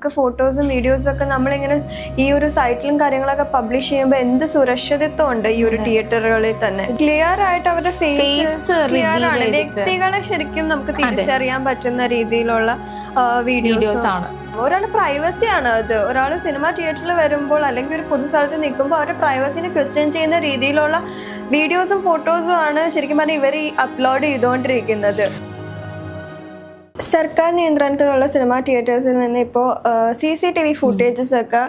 ഒക്കെ ഫോട്ടോസും വീഡിയോസും ഒക്കെ നമ്മളിങ്ങനെ ഈ ഒരു സൈറ്റിലും കാര്യങ്ങളൊക്കെ പബ്ലിഷ് ചെയ്യുമ്പോൾ എന്ത് സുരക്ഷിതത്വം ഉണ്ട് ഈ ഒരു തിയേറ്ററുകളിൽ തന്നെ? ക്ലിയർ ആയിട്ട് അവരുടെ ഫേസ് ക്ലിയർ ആണ്. വ്യക്തികളെ ശരിക്കും നമുക്ക് തിരിച്ചറിയാൻ പറ്റുന്ന രീതിയിലുള്ള വീഡിയോസ് ആണ്. ഒരാളുടെ പ്രൈവസി ആണ് അത്. ഒരാൾ സിനിമ തിയേറ്ററിൽ വരുമ്പോൾ അല്ലെങ്കിൽ ഒരു പൊതു സ്ഥലത്ത് നിൽക്കുമ്പോൾ അവരുടെ പ്രൈവസിനെ ക്വസ്റ്റ്യൻ ചെയ്യുന്ന രീതിയിലുള്ള വീഡിയോസും ഫോട്ടോസും ആണ് ശരിക്കും പറഞ്ഞാൽ ഇവർ ഈ അപ്ലോഡ് ചെയ്തുകൊണ്ടിരിക്കുന്നത് സർക്കാർ നിയന്ത്രണത്തിലുള്ള സിനിമ തിയേറ്റേഴ്സിൽ നിന്ന് ഇപ്പോൾ C C T V footages ഒക്കെ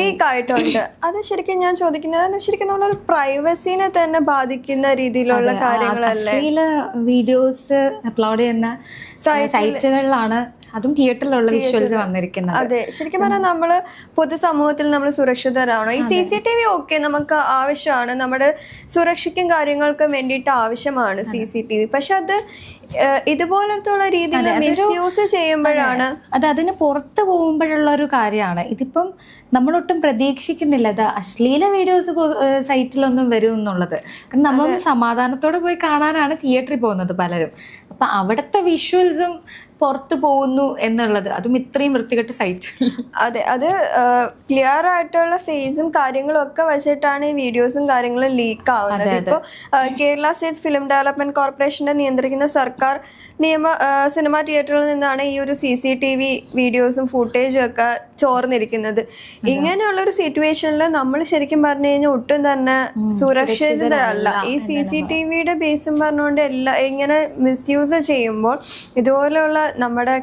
ലീക്ക് ആയിട്ടുണ്ട് അത് ശരിക്കും ഞാൻ ചോദിക്കുന്നത് ശരിക്കും നമ്മളൊരു പ്രൈവസിനെ തന്നെ ബാധിക്കുന്ന രീതിയിലുള്ള കാര്യങ്ങളല്ലേ? വീഡിയോസ് അപ്ലോഡ് ചെയ്യുന്ന. സൈറ്റുകളിലാണ് അതും തിയേറ്ററിലുള്ള വിഷ്വൽസ് വന്നിരിക്കുന്നത്. അതെ ശരിക്കും പറഞ്ഞാൽ നമ്മൾ പൊതുസമൂഹത്തിൽ നമ്മൾ സുരക്ഷിതരാണോ ഈ സി സി ടി വി ഒക്കെ നമുക്ക് ആവശ്യമാണ്. നമ്മുടെ സുരക്ഷയ്ക്കും കാര്യങ്ങൾക്കും വേണ്ടിയിട്ട് ആവശ്യമാണ് സി സി ടി വി പക്ഷെ അത് ഏഹ്, ഇതുപോലത്തെ രീതിയിൽ മിസ്യൂസ് ചെയ്യുമ്പോഴാണ് അത് അതിന് പുറത്ത് പോകുമ്പോഴുള്ള ഒരു കാര്യമാണ്. ഇതിപ്പം നമ്മളൊട്ടും പ്രതീക്ഷിക്കുന്നില്ല അത് അശ്ലീല വീഡിയോസ് സൈറ്റിലൊന്നും വരും എന്നുള്ളത്. കാരണം നമ്മളൊന്ന് സമാധാനത്തോടെ പോയി കാണാനാണ് തിയേറ്ററിൽ പോകുന്നത് പലരും. അപ്പൊ അവിടുത്തെ വിഷ്വൽസും പുറത്ത് പോകുന്നു എന്നുള്ളത്. അതും ഇത്രയും വൃത്തികെട്ട് സൈറ്റ് അതെ അത് ക്ലിയർ ആയിട്ടുള്ള ഫേസും കാര്യങ്ങളും ഒക്കെ വെച്ചിട്ടാണ് ഈ വീഡിയോസും കാര്യങ്ങളും ലീക്ക് ആവുന്നത്. ഇപ്പോൾ കേരള സ്റ്റേറ്റ് ഫിലിം ഡെവലപ്മെന്റ് കോർപ്പറേഷന്റെ നിയന്ത്രിക്കുന്ന സർക്കാർ നിയമ സിനിമാ തിയേറ്ററിൽ നിന്നാണ് ഈ ഒരു സി സി ടി വി വീഡിയോസും ഫുട്ടേജും ഒക്കെ ചോർന്നിരിക്കുന്നത്. ഇങ്ങനെയുള്ള ഒരു സിറ്റുവേഷനിൽ നമ്മൾ ശരിക്കും പറഞ്ഞു കഴിഞ്ഞാൽ ഒട്ടും തന്നെ സുരക്ഷിതരല്ല. ഈ സി സി ടി വിയുടെ ബേസും പറഞ്ഞുകൊണ്ട് എല്ലാ ഇങ്ങനെ മിസ്യൂസ് ചെയ്യുമ്പോൾ ഇതുപോലെയുള്ള നമ്മുടെ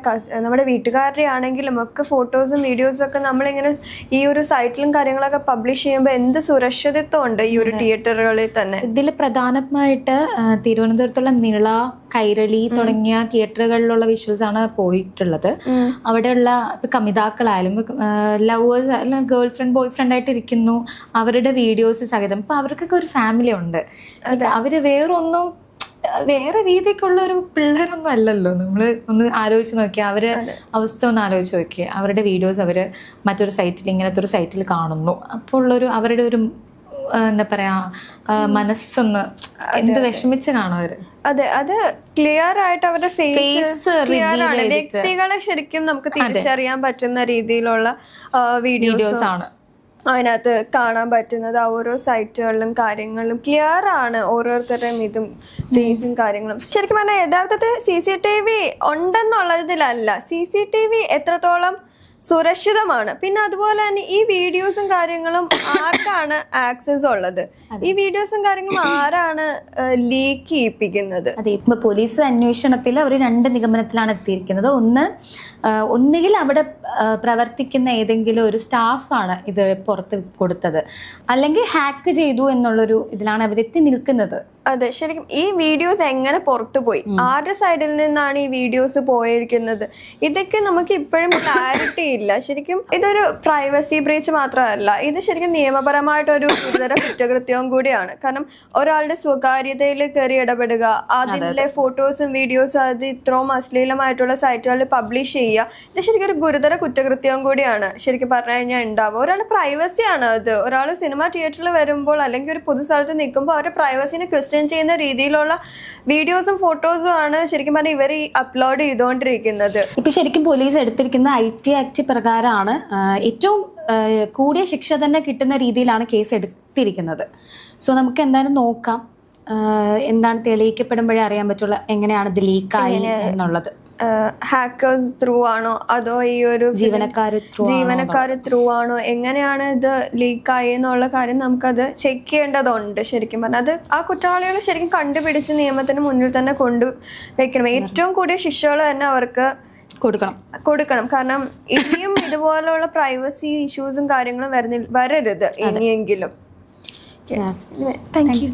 നമ്മുടെ വീട്ടുകാരുടെ ആണെങ്കിലും ഒക്കെ ഫോട്ടോസും വീഡിയോസും ഒക്കെ നമ്മളിങ്ങനെ ഈ ഒരു സൈറ്റിലും കാര്യങ്ങളൊക്കെ പബ്ലിഷ് ചെയ്യുമ്പോൾ എന്ത് സുരക്ഷിതത്വം ഉണ്ട് ഈ ഒരു തിയേറ്ററുകളിൽ തന്നെ? ഇതിൽ പ്രധാനമായിട്ട് തിരുവനന്തപുരത്തുള്ള നിള കൈരളി തുടങ്ങിയ തിയേറ്ററുകളിലുള്ള വിഷ്വൽസ് ആണ് പോയിട്ടുള്ളത്. അവിടെയുള്ള ഇപ്പൊ കമിതാക്കളായാലും ലവേഴ്സ് അല്ലെങ്കിൽ ഗേൾ ഫ്രണ്ട് ബോയ് ഫ്രണ്ട് ആയിട്ട് ഇരിക്കുന്നു. അവരുടെ വീഡിയോസ് സഹിതം. ഇപ്പൊ അവർക്കൊക്കെ ഒരു ഫാമിലി ഉണ്ട്. അവർ വേറൊന്നും വേറെ രീതിക്കുള്ള ഒരു പിള്ളേരൊന്നും അല്ലല്ലോ. നമ്മൾ ഒന്ന് ആലോചിച്ച് നോക്കിയാൽ അവർ അവസ്ഥ ഒന്ന് ആലോചിച്ച് നോക്കിയാൽ അവരുടെ വീഡിയോസ് അവർ മറ്റൊരു സൈറ്റിൽ ഇങ്ങനത്തെ ഒരു സൈറ്റിൽ കാണുന്നു. അപ്പോൾ ഉള്ളൊരു അവരുടെ ഒരു എന്താ പറയാ മനസ്സൊന്ന് എന്ത് വിഷമിച്ച് കാണും അവർ? അതെ അത് ക്ലിയർ ആയിട്ട് അവരുടെ ഫേസ് ക്ലിയർ ആണ് വ്യക്തികളെ ശരിക്കും നമുക്ക് തിരിച്ചറിയാൻ പറ്റുന്ന രീതിയിലുള്ള വീഡിയോസ് ആണ് അതിനകത്ത് കാണാൻ പറ്റുന്നത് ആ ഓരോ സൈറ്റുകളിലും കാര്യങ്ങളിലും ക്ലിയർ ആണ് ഓരോരുത്തരുടെയും ഇതും ഫേസും കാര്യങ്ങളും. ശരിക്കും പറഞ്ഞാൽ യഥാർത്ഥത്തിൽ സി സി ടി വി ഉണ്ടെന്നുള്ളതിലല്ല. സി സി ടി വി എത്രത്തോളം സുരക്ഷിതമാണ്. പിന്നെ അതുപോലെ തന്നെ ഈ വീഡിയോസും കാര്യങ്ങളും ആർക്കാണ് ആക്സസ് ഉള്ളത്? ഈ വീഡിയോസും കാര്യങ്ങളും ആരാണ് ലീക്ക് ചെയ്യിപ്പിക്കുന്നത്? അതെ ഇപ്പൊ പോലീസ് അന്വേഷണത്തിൽ അവർ രണ്ട് നിഗമനത്തിലാണ് എത്തിയിരിക്കുന്നത്. ഒന്ന് ഒന്നുകിൽ അവിടെ പ്രവർത്തിക്കുന്ന ഏതെങ്കിലും ഒരു സ്റ്റാഫാണ് ഇത് പുറത്ത് കൊടുത്തത്. അല്ലെങ്കിൽ ഹാക്ക് ചെയ്തു എന്നുള്ളൊരു ഇതിലാണ് അവരെത്തി നിൽക്കുന്നത്. അതെ ശരിക്കും ഈ വീഡിയോസ് എങ്ങനെ പുറത്തു പോയി? ആരുടെ സൈഡിൽ നിന്നാണ് ഈ വീഡിയോസ് പോയിരിക്കുന്നത്? ഇതൊക്കെ നമുക്ക് ഇപ്പോഴും ക്ലാരിറ്റി ഇല്ല. ശരിക്കും ഇതൊരു പ്രൈവസി ബ്രീച്ച് മാത്രമല്ല ഇത് ശരിക്കും നിയമപരമായിട്ടൊരു ഗുരുതര കുറ്റകൃത്യവും കൂടിയാണ്. കാരണം ഒരാളുടെ സ്വകാര്യതയിൽ കയറി ഇടപെടുക അതിലെ ഫോട്ടോസും വീഡിയോസും അത് ഇത്രയും അശ്ലീലമായിട്ടുള്ള സൈറ്റുകളിൽ പബ്ലിഷ് ചെയ്യുക ഇത് ശരിക്കും ഒരു ഗുരുതര കുറ്റകൃത്യവും കൂടിയാണ്. ശരിക്കും പറഞ്ഞു കഴിഞ്ഞാൽ ഉണ്ടാവുക. ഒരാളുടെ പ്രൈവസിയാണ് അത്. ഒരാൾ സിനിമ തിയേറ്ററിൽ വരുമ്പോൾ അല്ലെങ്കിൽ ഒരു പൊതു സ്ഥലത്ത് നിൽക്കുമ്പോൾ അവരുടെ പ്രൈവസിനെ ക്വസ്റ്റ്യൻ ചെയ്യുന്ന രീതിയിലുള്ള വീഡിയോസും ഫോട്ടോസും ആണ് ശരിക്കും പറഞ്ഞാൽ ഇവർ ഈ അപ്ലോഡ് ചെയ്തുകൊണ്ടിരിക്കുന്നത് ഇപ്പൊ ശരിക്കും പോലീസ് എടുത്തിരിക്കുന്ന ഐ ടി ആക്ട് പ്രകാരമാണ് ഏറ്റവും കൂടിയ ശിക്ഷ തന്നെ കിട്ടുന്ന രീതിയിലാണ് കേസ് എടുത്തിരിക്കുന്നത്. സോ നമുക്ക് എന്തായാലും നോക്കാം എന്താണ് തെളിയിക്കപ്പെടുമ്പോഴേ അറിയാൻ പറ്റുള്ള എങ്ങനെയാണ് ഇത് ലീക്കായി എന്നുള്ളത്. ഹാക്കേഴ്സ് ത്രൂ ആണോ? അതോ ഈ ഒരു ജീവനക്കാർ ത്രൂ ജീവനക്കാർ ത്രൂ ആണോ? എങ്ങനെയാണ് ഇത് ലീക്ക് ആയെന്നുള്ള കാര്യം നമുക്കത് ചെക്ക് ചെയ്യേണ്ടതുണ്ട് ശരിക്കും പറഞ്ഞാൽ അത് ആ കുറ്റവാളികളെ ശരിക്കും കണ്ടുപിടിച്ച് നിയമത്തിന് മുന്നിൽ തന്നെ കൊണ്ടു വെക്കണം. ഏറ്റവും കൂടിയ ശിക്ഷകൾ തന്നെ അവർക്ക് കൊടുക്കണം. കൊടുക്കണം. കാരണം ഇനിയും ഇതുപോലുള്ള പ്രൈവസി ഇഷ്യൂസും കാര്യങ്ങളും വരുന്നില്ല വരരുത് ഇനിയെങ്കിലും. Thank you